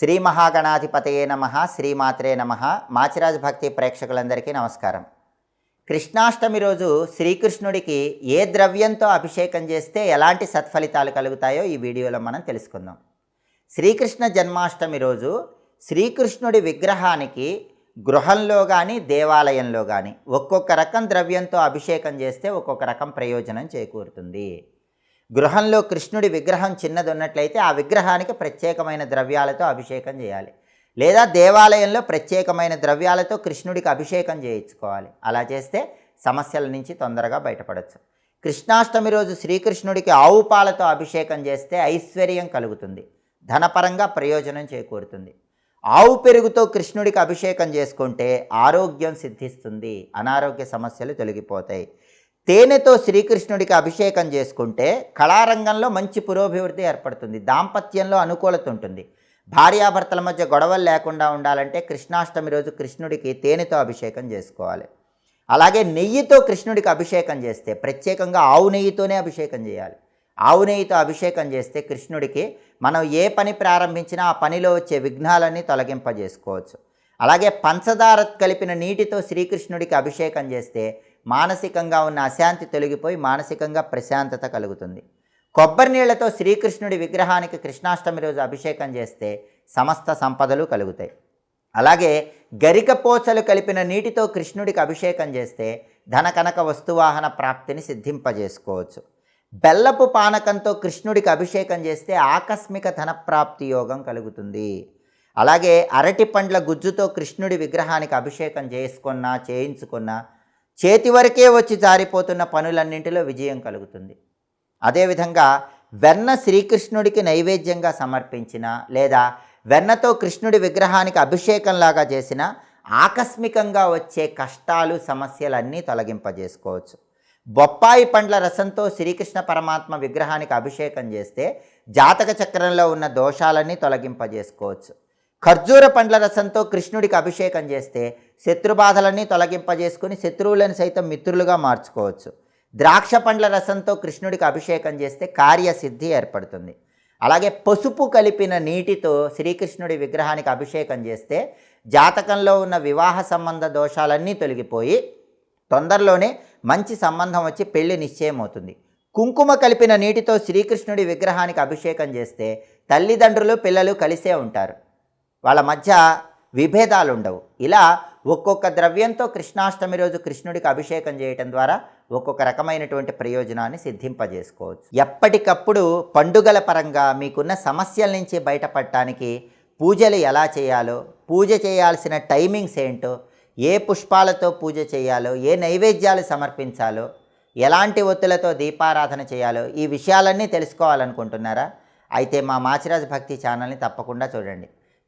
శ్రీ మహాగణాధిపతయే నమ శ్రీమాత్రే నమ. మాచిరాజ్ భక్తి ప్రేక్షకులందరికీ నమస్కారం. కృష్ణాష్టమి రోజు శ్రీకృష్ణుడికి ఏ ద్రవ్యంతో అభిషేకం చేస్తే ఎలాంటి సత్ఫలితాలు కలుగుతాయో ఈ వీడియోలో మనం తెలుసుకుందాం. శ్రీకృష్ణ జన్మాష్టమి రోజు శ్రీకృష్ణుడి విగ్రహానికి గృహంలో కానీ దేవాలయంలో కానీ ఒక్కొక్క రకం ద్రవ్యంతో అభిషేకం చేస్తే ఒక్కొక్క రకం ప్రయోజనం చేకూరుతుంది. గృహంలో కృష్ణుడి విగ్రహం చిన్నది ఉన్నట్లయితే ఆ విగ్రహానికి ప్రత్యేకమైన ద్రవ్యాలతో అభిషేకం చేయాలి. లేదా దేవాలయంలో ప్రత్యేకమైన ద్రవ్యాలతో కృష్ణుడికి అభిషేకం చేయించుకోవాలి. అలా చేస్తే సమస్యల నుంచి తొందరగా బయటపడవచ్చు కృష్ణాష్టమి రోజు శ్రీకృష్ణుడికి ఆవు పాలతో అభిషేకం చేస్తే ఐశ్వర్యం కలుగుతుంది. ధనపరంగా ప్రయోజనం చేకూరుతుంది. ఆవు పెరుగుతో కృష్ణుడికి అభిషేకం చేసుకుంటే ఆరోగ్యం సిద్ధిస్తుంది. అనారోగ్య సమస్యలు తొలగిపోతాయి. తేనెతో శ్రీకృష్ణుడికి అభిషేకం చేసుకుంటే కళారంగంలో మంచి పురోభివృద్ధి ఏర్పడుతుంది దాంపత్యంలో అనుకూలత ఉంటుంది. భార్యాభర్తల మధ్య గొడవలు లేకుండా ఉండాలంటే కృష్ణాష్టమి రోజు కృష్ణుడికి తేనెతో అభిషేకం చేసుకోవాలి. అలాగే నెయ్యితో కృష్ణుడికి అభిషేకం చేస్తే ప్రత్యేకంగా ఆవు నెయ్యితోనే అభిషేకం చేయాలి. ఆవు నెయ్యితో అభిషేకం చేస్తే కృష్ణుడికి మనం ఏ పని ప్రారంభించినా ఆ పనిలో వచ్చే విఘ్నాలన్నీ తొలగింపజేసుకోవచ్చు. అలాగే పంచదార కలిపిన నీటితో శ్రీకృష్ణుడికి అభిషేకం చేస్తే మానసికంగా ఉన్న అశాంతి తొలగిపోయి మానసికంగా ప్రశాంతత కలుగుతుంది. కొబ్బరి నీళ్ళతో శ్రీకృష్ణుడి విగ్రహానికి కృష్ణాష్టమి రోజు అభిషేకం చేస్తే సమస్త సంపదలు కలుగుతాయి. అలాగే గరిక పోచలు కలిపిన నీటితో కృష్ణుడికి అభిషేకం చేస్తే ధన కనక వస్తువాహన ప్రాప్తిని సిద్ధింపజేసుకోవచ్చు. బెల్లపు పానకంతో కృష్ణుడికి అభిషేకం చేస్తే ఆకస్మిక ధనప్రాప్తి యోగం కలుగుతుంది. అలాగే అరటి పండ్ల గుజ్జుతో కృష్ణుడి విగ్రహానికి అభిషేకం చేసుకున్నా చేయించుకున్నా చేతి వరకే వచ్చి జారిపోతున్న పనులన్నింటిలో విజయం కలుగుతుంది. అదేవిధంగా వెన్న శ్రీకృష్ణుడికి నైవేద్యంగా సమర్పించిన లేదా వెన్నతో కృష్ణుడి విగ్రహానికి అభిషేకంలాగా చేసిన ఆకస్మికంగా వచ్చే కష్టాలు సమస్యలన్నీ తొలగింపజేసుకోవచ్చు. బొప్పాయి పండ్ల రసంతో శ్రీకృష్ణ పరమాత్మ విగ్రహానికి అభిషేకం చేస్తే జాతక చక్రంలో ఉన్న దోషాలన్నీ తొలగింపజేసుకోవచ్చు. ఖర్జూర పండ్ల రసంతో కృష్ణుడికి అభిషేకం చేస్తే శత్రుబాధలన్నీ తొలగింపజేసుకుని శత్రువులను సైతం మిత్రులుగా మార్చుకోవచ్చు. ద్రాక్ష పండ్ల రసంతో కృష్ణుడికి అభిషేకం చేస్తే కార్యసిద్ధి ఏర్పడుతుంది. అలాగే పసుపు కలిపిన నీటితో శ్రీకృష్ణుడి విగ్రహానికి అభిషేకం చేస్తే జాతకంలో ఉన్న వివాహ సంబంధ దోషాలన్నీ తొలగిపోయి తొందరలోనే మంచి సంబంధం వచ్చి పెళ్ళి నిశ్చయం అవుతుంది కుంకుమ కలిపిన నీటితో శ్రీకృష్ణుడి విగ్రహానికి అభిషేకం చేస్తే తల్లిదండ్రులు పిల్లలు కలిసే ఉంటారు. వాళ్ళ మధ్య విభేదాలు ఉండవు ఇలా ఒక్కొక్క ద్రవ్యంతో కృష్ణాష్టమి రోజు కృష్ణుడికి అభిషేకం చేయటం ద్వారా ఒక్కొక్క రకమైనటువంటి ప్రయోజనాన్ని సిద్ధింపజేసుకోవచ్చు. ఎప్పటికప్పుడు పండుగల పరంగా మీకున్న సమస్యల నుంచి బయటపడటానికి పూజలు ఎలా చేయాలో పూజ చేయాల్సిన టైమింగ్స్ ఏంటో ఏ పుష్పాలతో పూజ చేయాలో ఏ నైవేద్యాలు సమర్పించాలో ఎలాంటి ఒత్తులతో దీపారాధన చేయాలో ఈ విషయాలన్నీ తెలుసుకోవాలనుకుంటున్నారా? అయితే మా మాచిరాజ్ భక్తి ఛానల్ని తప్పకుండా చూడండి.